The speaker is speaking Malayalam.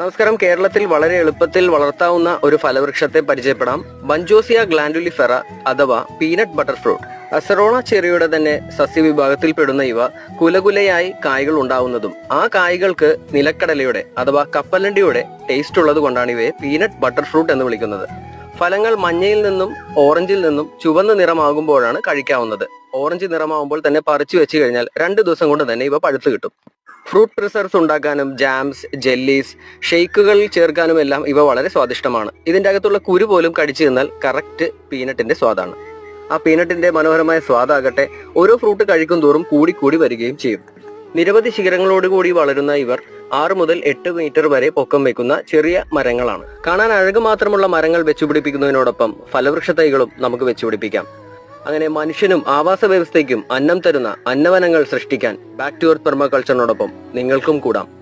നമസ്കാരം. കേരളത്തിൽ വളരെ എളുപ്പത്തിൽ വളർത്താവുന്ന ഒരു ഫലവൃക്ഷത്തെ പരിചയപ്പെടാം. ബഞ്ചോസിയ ഗ്ലാൻഡുലിഫെറ അഥവാ പീനട്ട് ബട്ടർ ഫ്രൂട്ട്. അസറോണ ചെറിയുടെ തന്നെ സസ്യവിഭാഗത്തിൽപ്പെടുന്ന ഇവ കുലകുലയായി കായകൾ ഉണ്ടാവുന്നതും ആ കായകൾക്ക് നിലക്കടലയുടെ അഥവാ കപ്പലണ്ടിയുടെ ടേസ്റ്റ് ഉള്ളത് കൊണ്ടാണ് ഇവയെ പീനട്ട് ബട്ടർ ഫ്രൂട്ട് എന്ന് വിളിക്കുന്നത്. ഫലങ്ങൾ മഞ്ഞയിൽ നിന്നും ഓറഞ്ചിൽ നിന്നും ചുവന്ന നിറമാകുമ്പോഴാണ് കഴിക്കാവുന്നത്. ഓറഞ്ച് നിറമാകുമ്പോൾ തന്നെ പറിച്ചു വെച്ച് കഴിഞ്ഞാൽ രണ്ട് ദിവസം കൊണ്ട് തന്നെ ഇവ പഴുത്തു കിട്ടും. ഫ്രൂട്ട് പ്രിസർവ്സ് ഉണ്ടാക്കാനും ജാംസ് ജെല്ലീസ് ഷെയ്ക്കുകളിൽ ചേർക്കാനും എല്ലാം ഇവ വളരെ സ്വാദിഷ്ടമാണ്. ഇതിന്റെ അകത്തുള്ള കുരു പോലും കടിച്ചു തിന്നാൽ കറക്റ്റ് പീനട്ടിന്റെ സ്വാദാണ്. ആ പീനട്ടിന്റെ മനോഹരമായ സ്വാദാകട്ടെ ഓരോ ഫ്രൂട്ട് കഴിക്കും തോറും കൂടി കൂടി വരികയും ചെയ്യും. നിരവധി ശിഖരങ്ങളോടുകൂടി വളരുന്ന ഇവർ ആറ് മുതൽ എട്ട് മീറ്റർ വരെ പൊക്കം വെക്കുന്ന ചെറിയ മരങ്ങളാണ്. കാണാൻ അഴക് മാത്രമുള്ള മരങ്ങൾ വെച്ചുപിടിപ്പിക്കുന്നതിനോടൊപ്പം ഫലവൃക്ഷ തൈകളും നമുക്ക് വെച്ചുപിടിപ്പിക്കാം. അങ്ങനെ മനുഷ്യനും ആവാസ വ്യവസ്ഥയ്ക്കും അന്നം തരുന്ന അന്നവനങ്ങൾ സൃഷ്ടിക്കാൻ ബാക്ക് ടു എർത്ത് പെർമാകൾച്ചറിനോടൊപ്പം നിങ്ങൾക്കും കൂടാം.